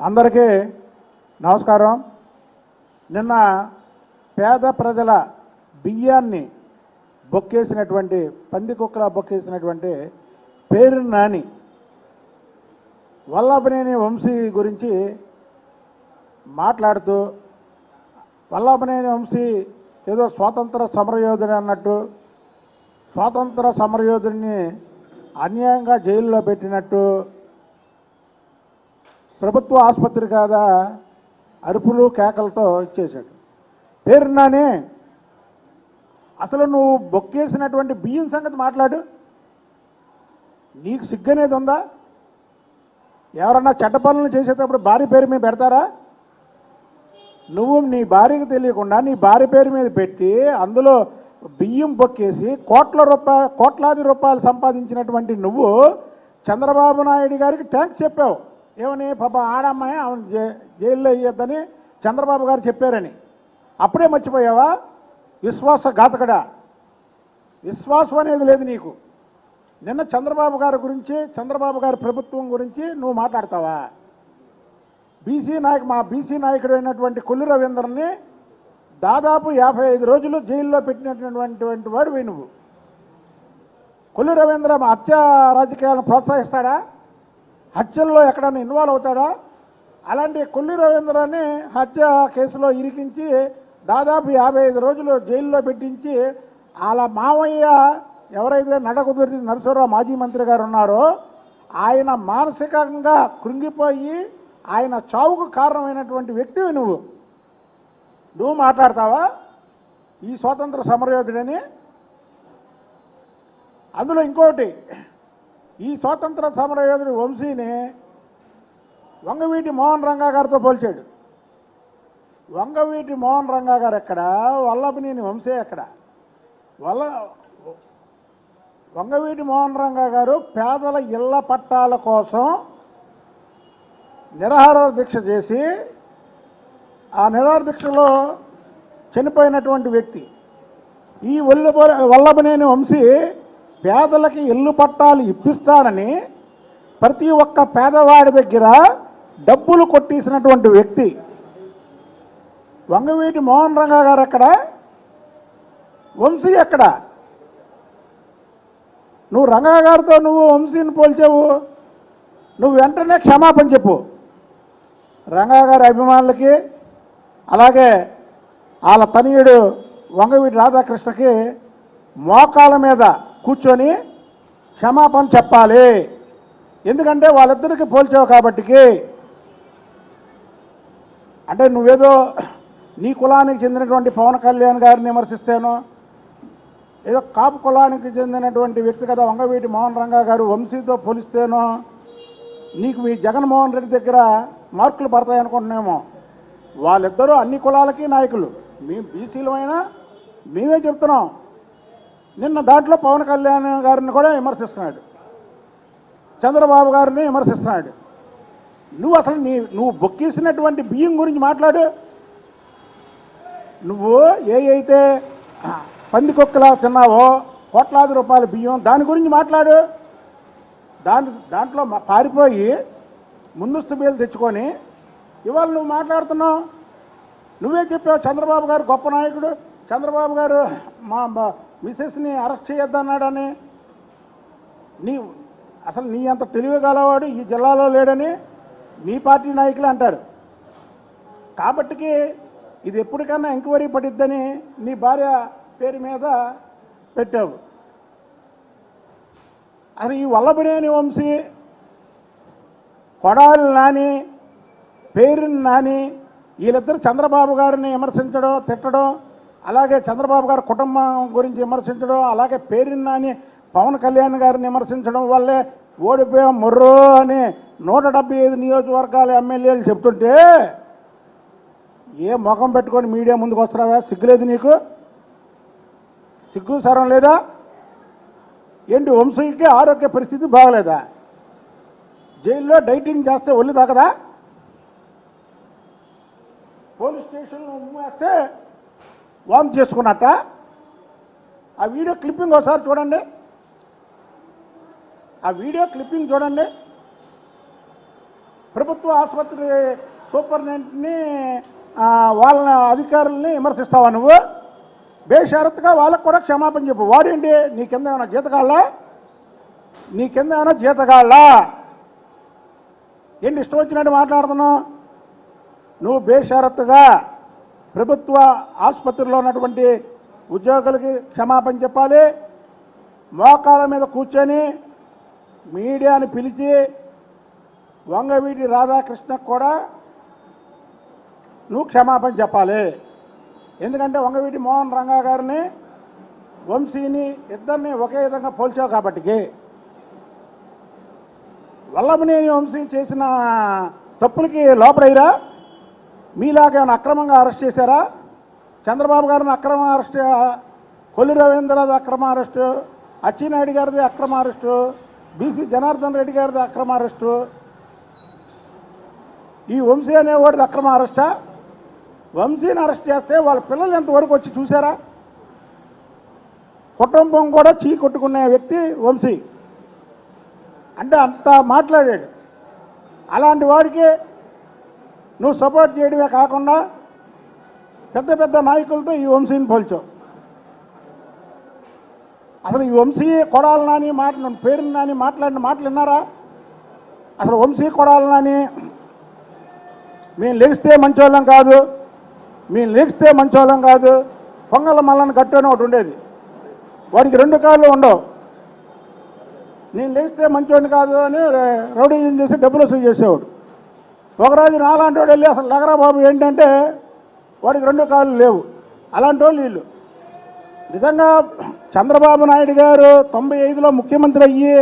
అందరికీ నమస్కారం. నిన్న పేద ప్రజల బియ్యాన్ని బొక్కేసినటువంటి పంది కుక్కల బొక్కేసినటువంటి పేరు నాని వల్లభనేని వంశీ గురించి మాట్లాడుతూ వల్లభనేని వంశీ ఏదో స్వాతంత్ర సమరయోధుడు అన్నట్టు స్వాతంత్ర సమరయోధుడిని అన్యాయంగా జైల్లో పెట్టినట్టు ప్రభుత్వ ఆసుపత్రి కాదా? అరుపులు కేకలతో ఇచ్చేశాడు. పేరున్నానే అసలు నువ్వు బొక్కేసినటువంటి బియ్యం సంగతి మాట్లాడు. నీకు సిగ్గనేది ఉందా? ఎవరన్నా చెడ్డ పనులు చేసేటప్పుడు భార్య పేరు మీద పెడతారా? నువ్వు నీ భార్యకు తెలియకుండా నీ భార్య పేరు మీద పెట్టి అందులో బియ్యం బొక్కేసి కోట్ల రూపాయ కోట్లాది రూపాయలు సంపాదించినటువంటి నువ్వు చంద్రబాబు నాయుడు గారికి ట్యాంక్స్ చెప్పావు. ఏమని పాప ఆడమ్మాయి ఆమె జై జైల్లో వేయొద్దని చంద్రబాబు గారు చెప్పారని. అప్పుడే మర్చిపోయావా? విశ్వాస ఘాతకడా. విశ్వాసం అనేది లేదు నీకు. నిన్న చంద్రబాబు గారి గురించి చంద్రబాబు గారి ప్రభుత్వం గురించి నువ్వు మాట్లాడతావా? బీసీ నాయకు మా బీసీ నాయకుడు అయినటువంటి కొల్లు రవీంద్రని దాదాపు యాభై ఐదు రోజులు జైల్లో పెట్టినటువంటి వాడు నువ్వు. కొల్లు రవీంద్ర మా హత్య రాజకీయాలను ప్రోత్సహిస్తాడా? హత్యల్లో ఎక్కడన్నా ఇన్వాల్వ్ అవుతాడా? అలాంటి కొల్లి రవీంద్రాన్ని హత్య కేసులో ఇరికించి దాదాపు యాభై ఐదు రోజులు జైల్లో పెట్టించి అలా మావయ్య ఎవరైతే నడకుదురి నరసరావు మాజీ మంత్రి గారు ఉన్నారో ఆయన మానసికంగా కృంగిపోయి ఆయన చావుకు కారణమైనటువంటి వ్యక్తివి నువ్వు. నువ్వు మాట్లాడతావా? ఈ స్వాతంత్ర సమరయోధుడని? అందులో ఇంకోటి ఈ స్వాతంత్ర సమరయోధుడు వంశీని వంగవీటి మోహన్ రంగా గారితో పోల్చాడు. వంగవీటి మోహన్ రంగా గారు ఎక్కడ? వల్లభనేని వంశీ ఎక్కడ? వల్ల వంగవీటి మోహన్ రంగా గారు పేదల ఇళ్ళ పట్టాల కోసం నిరాహార దీక్ష చేసి ఆ నిరాహార దీక్షలో చనిపోయినటువంటి వ్యక్తి ఈ వల్ల వల్లభనేని వంశీ పేదలకి ఇల్లు పట్టాలు ఇప్పిస్తానని ప్రతి ఒక్క పేదవాడి దగ్గర డబ్బులు కొట్టేసినటువంటి వ్యక్తి వంగవీటి మోహన్ రంగా గారు ఎక్కడ? వంశీ ఎక్కడ? నువ్వు రంగా గారితో నువ్వు వంశీని పోల్చావు. నువ్వు వెంటనే క్షమాపణ చెప్పు. రంగా గారి అభిమానులకి అలాగే వాళ్ళ తనయుడు వంగవీటి రాధాకృష్ణకి మోకాల మీద కూర్చొని క్షమాపణ చెప్పాలి. ఎందుకంటే వాళ్ళిద్దరికి పోల్చావు కాబట్టికి. అంటే నువ్వేదో నీ కులానికి చెందినటువంటి పవన్ కళ్యాణ్ గారిని విమర్శిస్తాను ఏదో కాపు కులానికి చెందినటువంటి వ్యక్తి కదా వంగవీటి మోహన్ రంగా గారు వంశీతో పోలిస్తేనో నీకు మీ జగన్మోహన్ రెడ్డి దగ్గర మార్కులు పడతాయి అనుకుంటున్నామో. వాళ్ళిద్దరూ అన్ని కులాలకి నాయకులు. మేము బీసీలమైనా మేమే చెప్తున్నాం. నిన్న దాంట్లో పవన్ కళ్యాణ్ గారిని కూడా విమర్శిస్తున్నాడు. చంద్రబాబు గారిని విమర్శిస్తున్నాడు. నువ్వు అసలు నీ నువ్వు బొక్కేసినటువంటి బియ్యం గురించి మాట్లాడు. నువ్వు ఏ అయితే పందికొక్కలా తిన్నావో కోట్లాది రూపాయల బియ్యం దాని గురించి మాట్లాడు. దాని దాంట్లో పారిపోయి ముందస్తు బియ్యలు తెచ్చుకొని ఇవాళ నువ్వు మాట్లాడుతున్నావు. నువ్వే చెప్పావు చంద్రబాబు గారు గొప్ప నాయకుడు. చంద్రబాబు గారు మా మా మిసెస్ని అరెస్ట్ చేయొద్దన్నాడని నీ అసలు నీ అంత తెలివి గలవాడు ఈ జిల్లాలో లేడని మీ పార్టీ నాయకులు అంటారు. కాబట్టికి ఇది ఎప్పటికన్నా ఎంక్వైరీ పడిద్దని నీ భార్య పేరు మీద పెట్టావు. అది ఈ వల్లభనేని వంశీ కొడాలి నాని పేరుని నాని వీళ్ళిద్దరు చంద్రబాబు గారిని విమర్శించడం తిట్టడం అలాగే చంద్రబాబు గారి కుటుంబం గురించి విమర్శించడం అలాగే పేరిన్నాని పవన్ కళ్యాణ్ గారిని విమర్శించడం వల్లే ఓడిపోయాం మొర్రో అని నూట డెబ్బై ఐదు నియోజకవర్గాల ఎమ్మెల్యేలు చెప్తుంటే ఏ ముఖం పెట్టుకొని మీడియా ముందుకు వస్తున్నావా? సిగ్గులేదు నీకు? సిగ్గు సరం లేదా? ఏంటి వంశీకి ఆరోగ్య పరిస్థితి బాగలేదా? జైల్లో డైటింగ్ చేస్తే ఒళ్ళు తాకదా? పోలీస్ స్టేషన్లో ఉమ్మేస్తే వామ్ చేసుకున్నట్ట? ఆ వీడియో క్లిప్పింగ్ ఒకసారి చూడండి. ఆ వీడియో క్లిప్పింగ్ చూడండి. ప్రభుత్వ ఆసుపత్రి సూపరింటెండెంట్ని వాళ్ళ అధికారుల్ని విమర్శిస్తావా నువ్వు? బేషరత్గా వాళ్ళకు కూడా క్షమాపణ చెప్పు. వాడేంటి? నీ కింద ఏమైనా జీతగాళ్ళ? నీ కింద ఏమైనా జీతగాళ్ళ? ఏంటి ఇష్టం వచ్చినట్టు మాట్లాడుతున్నావు? నువ్వు బేషరత్గా ప్రభుత్వ ఆసుపత్రిలో ఉన్నటువంటి ఉద్యోగులకి క్షమాపణ చెప్పాలి. మోకాల మీద కూర్చొని మీడియాని పిలిచి వంగవీటి రాధాకృష్ణకు కూడా నువ్వు క్షమాపణ చెప్పాలి. ఎందుకంటే వంగవీటి మోహన్ రంగా గారిని వంశీని ఇద్దరిని ఒకే విధంగా పోల్చావు కాబట్టికి. వల్లభనేని వంశీ చేసిన తప్పులకి లోపడయ్యారా మీలాగా ఏమైనా అక్రమంగా అరెస్ట్ చేశారా? చంద్రబాబు గారిని అక్రమ అరెస్ట్ కొల్లి రవీంద్రనాథ్ అక్రమ అరెస్టు అచ్చినాయుడు గారిది అక్రమ అరెస్టు బీసీ జనార్దన్ రెడ్డి గారిది అక్రమ అరెస్టు. ఈ వంశీ అనేవాడిది అక్రమ అరెస్టా? వంశీని అరెస్ట్ చేస్తే వాళ్ళ పిల్లలు ఎంతవరకు వచ్చి చూసారా కుటుంబం కూడా చీ కొట్టుకునే వ్యక్తి వంశీ. అంటే అంత మాట్లాడాడు. అలాంటి వాడికి నువ్వు సపోర్ట్ చేయడమే కాకుండా పెద్ద పెద్ద నాయకులతో ఈ వంశీని పోల్చావు. అసలు ఈ వంశీ కొడాలి నాని మాట పేరు నాని మాట్లాడిన మాటలు విన్నారా? అసలు వంశీ కొడాలి నాని మేము లేస్తే మంచోళ్ళం కాదు మేము లేస్తే మంచోళ్ళం కాదు పొంగల మల్లని గట్టు ఒకటి ఉండేది. వాడికి రెండు కాళ్ళు ఉండవు. నేను లేస్తే మంచోడిని కాదు అని రౌడీజం చేసి డబ్బులు వసూలు చేసేవాడు. ఒకరోజు నాలాంటి వాడు వెళ్ళి అసలు లగరా బాబు ఏంటంటే వాడికి రెండు కాళ్ళు లేవు. అలాంటి వాళ్ళు. వీళ్ళు నిజంగా చంద్రబాబు నాయుడు గారు తొంభై ఐదులో ముఖ్యమంత్రి అయ్యి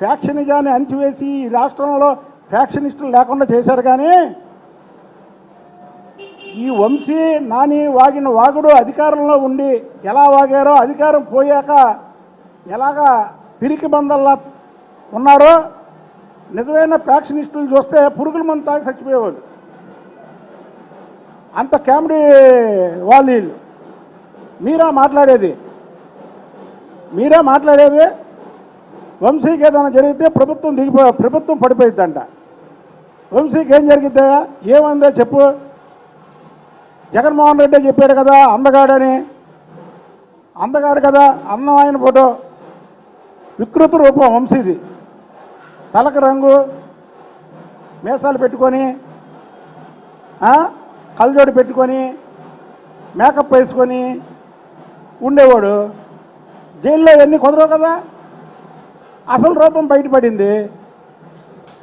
ఫ్యాక్షనిజాన్ని అణిచివేసి ఈ రాష్ట్రంలో ఫ్యాక్షనిస్టులు లేకుండా చేశారు కానీ ఈ వంశీ నాని వాగిన వాగుడు అధికారంలో ఉండి ఎలా వాగారో అధికారం పోయాక ఎలాగా పిరికి బందల్లా ఉన్నారో నిజమైన ఫ్యాక్షనిస్టులు చూస్తే పురుగుల మందు తాగి చచ్చిపోయేవాళ్ళు. అంత కామెడీ వాళ్ళు వీళ్ళు. మీరా మాట్లాడేది? మీరా మాట్లాడేది? వంశీకి ఏదైనా జరిగితే ప్రభుత్వం దిగిపో ప్రభుత్వం పడిపోయిద్దంట. వంశీకి ఏం జరిగిద్దా? ఏమైందో చెప్పు. జగన్మోహన్ రెడ్డి చెప్పాడు కదా అందగాడని. అందగాడు కదా అన్నం ఆయన ఫోటో. వికృత రూపం వంశీది. తలకు రంగు మీసాలు పెట్టుకొని కళ్ళజోడు పెట్టుకొని మేకప్ వేసుకొని ఉండేవాడు. జైల్లో ఎన్ని కుదరవు కదా? అసలు రూపం బయటపడింది.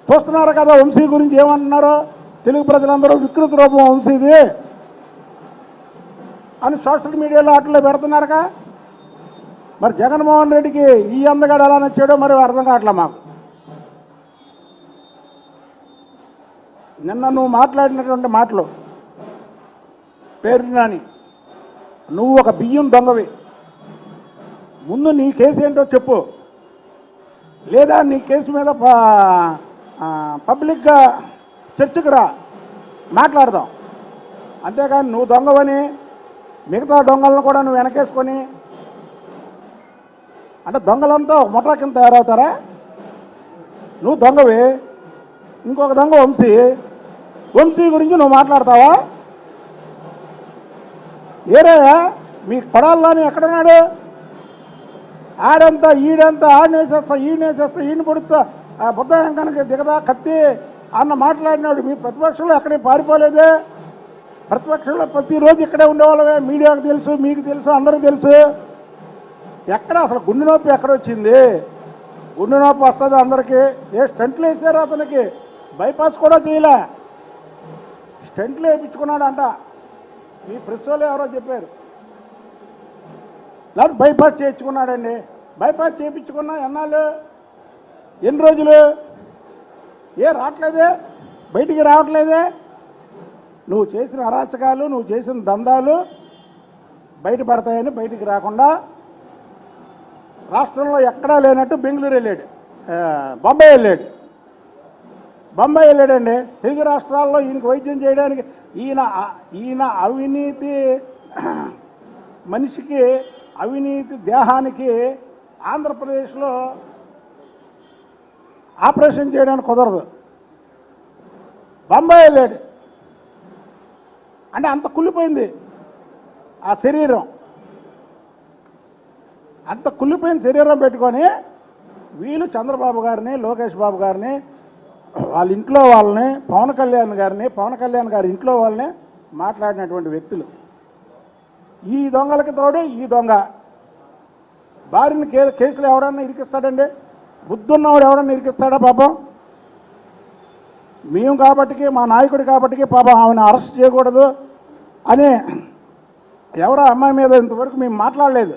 చూస్తున్నారు కదా వంశీ గురించి ఏమంటున్నారో? తెలుగు ప్రజలందరూ వికృత రూపం వంశీది. అని సోషల్ మీడియాలో అట్లా పెడుతున్నారుగా. మరి జగన్మోహన్ రెడ్డికి ఈ అందగాడు ఎలా నచ్చాడో మరి అర్థం కావట్లే మాకు. నిన్న నువ్వు మాట్లాడినటువంటి మాటలు. పేరు నాని. నువ్వు ఒక బియ్యం దొంగవి. ముందు నీ కేసు ఏంటో చెప్పు. లేదా నీ కేసు మీద పబ్లిక్గా చర్చకు రా. మాట్లాడదాం. అంతేకాని నువ్వు దొంగవని మిగతా దొంగలను కూడా నువ్వు వెనకేసుకొని అంటే దొంగలంతా ఒక ముఠా కింద తయారవుతారా? నువ్వు దొంగవి ఇంకొక దొంగ వంశీ వంశీ గురించి నువ్వు మాట్లాడతావా? ఏరయ్యా మీ పడాలని ఎక్కడున్నాడు? ఆడంతా ఈడంతా ఆడనేసేస్తా ఈడనేసేస్తా ఈయన పొడుస్తా. ఆ బుద్ధాయం కనుక దిగదా కత్తి అన్న మాట్లాడినాడు మీ ప్రతిపక్షంలో ఎక్కడే పారిపోలేదే? ప్రతిపక్షంలో ప్రతిరోజు ఇక్కడే ఉండేవాళ్ళమే మీడియాకు తెలుసు మీకు తెలుసు అందరికీ తెలుసు. ఎక్కడ అసలు గుండె నొప్పి ఎక్కడ వచ్చింది గుండె నొప్పి వస్తుంది అందరికీ. ఏ స్టంట్లు వేసారు అతనికి? బైపాస్ కూడా చేయలే. స్టంట్లు వేయించుకున్నాడంట. మీ ప్రెస్ ఎవరో చెప్పారు. లేదు బైపాస్ చేయించుకున్నాడండి. బైపాస్ చేయించుకున్నా ఎన్నాళ్ళు? ఎన్ని రోజులు? ఏ రావట్లేదే? బయటికి రావట్లేదే? నువ్వు చేసిన అరాచకాలు నువ్వు చేసిన దందాలు బయటపడతాయని బయటికి రాకుండా రాష్ట్రంలో ఎక్కడా లేనట్టు బెంగళూరు వెళ్ళాడు. బొంబాయి వెళ్ళాడు. బొంబాయి వెళ్ళాడండి. తెలుగు రాష్ట్రాల్లో ఈయనకి వైద్యం చేయడానికి ఈయన ఈయన అవినీతి మనిషికి అవినీతి దేహానికి ఆంధ్రప్రదేశ్లో ఆపరేషన్ చేయడానికి కుదరదు. బొంబాయి వెళ్ళాడు. అంటే అంత కుళ్ళిపోయింది ఆ శరీరం. అంత కుళ్ళిపోయిన శరీరం పెట్టుకొని వీళ్ళు చంద్రబాబు గారిని లోకేష్ బాబు గారిని వాళ్ళ ఇంట్లో వాళ్ళని పవన్ కళ్యాణ్ గారిని పవన్ కళ్యాణ్ గారి ఇంట్లో వాళ్ళని మాట్లాడినటువంటి వ్యక్తులు. ఈ దొంగలకి తోడు ఈ దొంగ. భార్యని కే కేసులు ఎవడన్నా ఇరికిస్తాడండి? బుద్ధున్నవాడు ఎవడన్నా ఇరికిస్తాడా పాపం? మేము కాబట్టికి మా నాయకుడు కాబట్టికి పాపం ఆమెను అరెస్ట్ చేయకూడదు అని ఎవరో అమ్మాయి మీద ఇంతవరకు మేము మాట్లాడలేదు.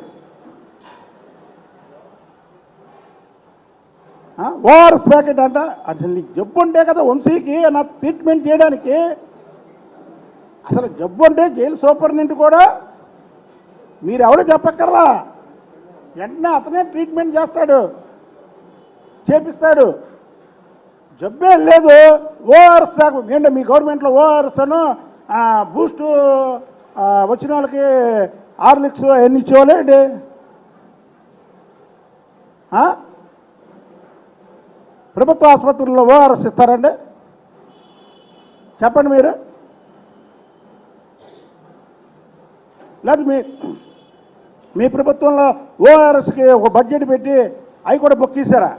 ఓఆర్ఎస్ ప్యాకెట్ అంట అసలు నీకు జబ్బు ఉంటే కదా వంశీకి నా ట్రీట్మెంట్ చేయడానికి. అసలు జబ్బు ఉంటే జైలు సూపరింటెండెంట్ కూడా మీరు ఎవరు చెప్పక్కర్లా? వెంటనే అతనే ట్రీట్మెంట్ చేస్తాడు చేపిస్తాడు. జబ్బే లేదు ఓఆర్ఎస్ దాకా ఏంటంటే మీ గవర్నమెంట్లో ఓఆర్ఎస్ అను బూస్ట్ వచ్చిన వాళ్ళకి హార్లిక్స్ ఎన్ని ఇచ్చేవాళ్ళే ప్రభుత్వ ఆసుపత్రుల్లో ఓఆర్ఎస్ ఇస్తారండి. చెప్పండి మీరు. లేదు మీ మీ ప్రభుత్వంలో ఓఆర్ఎస్కి ఒక బడ్జెట్ పెట్టి అవి కూడా బుక్ చేశారా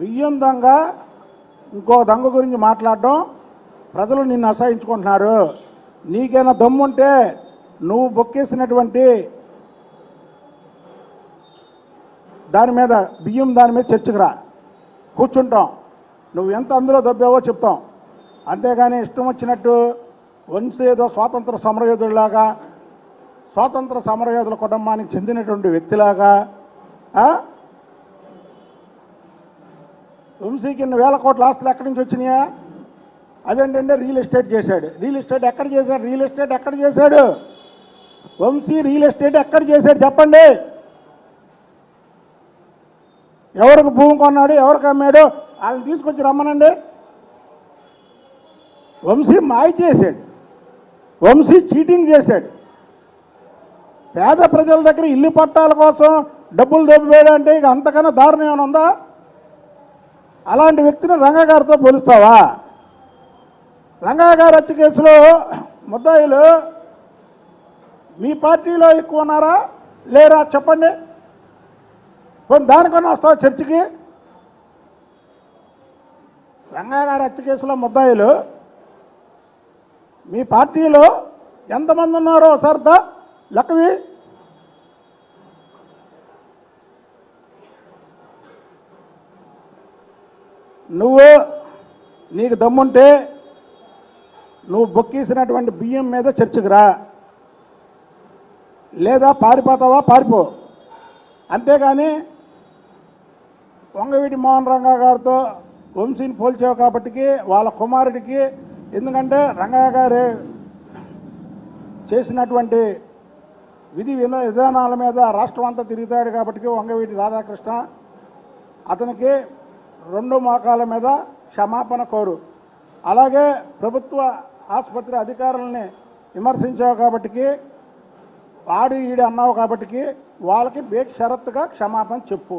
బియ్యం దొంగ ఇంకో దొంగ గురించి మాట్లాడడం ప్రజలు నిన్ను అసహించుకుంటున్నారు. నీకైనా దమ్ముంటే నువ్వు బొక్కేసినటువంటి దాని మీద బియ్యం దాని మీద చర్చకు రా. కూర్చుంటాం. నువ్వు ఎంత అందులో దొబ్బావో చెప్తాం. అంతేగాని ఇష్టం వచ్చినట్టు వంశీ ఏదో స్వాతంత్ర సమరయోధుడిలాగా స్వాతంత్ర సమరయోధుల కుటుంబానికి చెందినటువంటి వ్యక్తిలాగా వంశీకి వేల కోట్ల ఆస్తులు ఎక్కడి నుంచి వచ్చినాయా? అదేంటంటే రియల్ ఎస్టేట్ చేశాడు. రియల్ ఎస్టేట్ ఎక్కడ చేశాడు? రియల్ ఎస్టేట్ ఎక్కడ చేశాడు? వంశీ రియల్ ఎస్టేట్ ఎక్కడ చేశాడు? చెప్పండి. ఎవరికి భూమి కొన్నాడు ఎవరికి అమ్మాడు వాళ్ళని తీసుకొచ్చి రమ్మనండి. వంశీ మాయ చేశాడు. వంశీ చీటింగ్ చేశాడు. పేద ప్రజల దగ్గర ఇల్లు పట్టాల కోసం డబ్బులు దొబ్బేయడం అంటే ఇక అంతకన్నా దారుణం ఏమైనా ఉందా? అలాంటి వ్యక్తిని రంగగారితో పోలుస్తావా? రంగాగారు హత్య కేసులో ముద్దాయిలు మీ పార్టీలో ఎక్కువ ఉన్నారా? లేరా? చెప్పండి. కొన్ని దానికన్నా వస్తావు చర్చికి? రంగా హత్య కేసులో ముద్దాయిలు. మీ పార్టీలో ఎంతమంది ఉన్నారో ఒకసారి లెక్కది? నువ్వు నీకు దమ్ముంటే నువ్వు బొక్కేసినటువంటి బియ్యం మీద చర్చకు రా. లేదా పారిపోతావా? పారిపో. అంతేగాని వంగవీటి మోహన్ రంగా గారితో వంశీని పోల్చావు కాబట్టికి వాళ్ళ కుమారుడికి ఎందుకంటే రంగయ్య గారు చేసినటువంటి విధి విధానాల మీద రాష్ట్రం అంతా తిరుగుతాడు కాబట్టి వంగవీటి రాధాకృష్ణ అతనికి రెండు మోకాల మీద క్షమాపణ కోరు. అలాగే ప్రభుత్వ ఆసుపత్రి అధికారులని విమర్శించావు కాబట్టికి ఆడు ఈడు అన్నావు కాబట్టికి వాళ్ళకి బేక్ షరత్తుగా క్షమాపణ చెప్పు.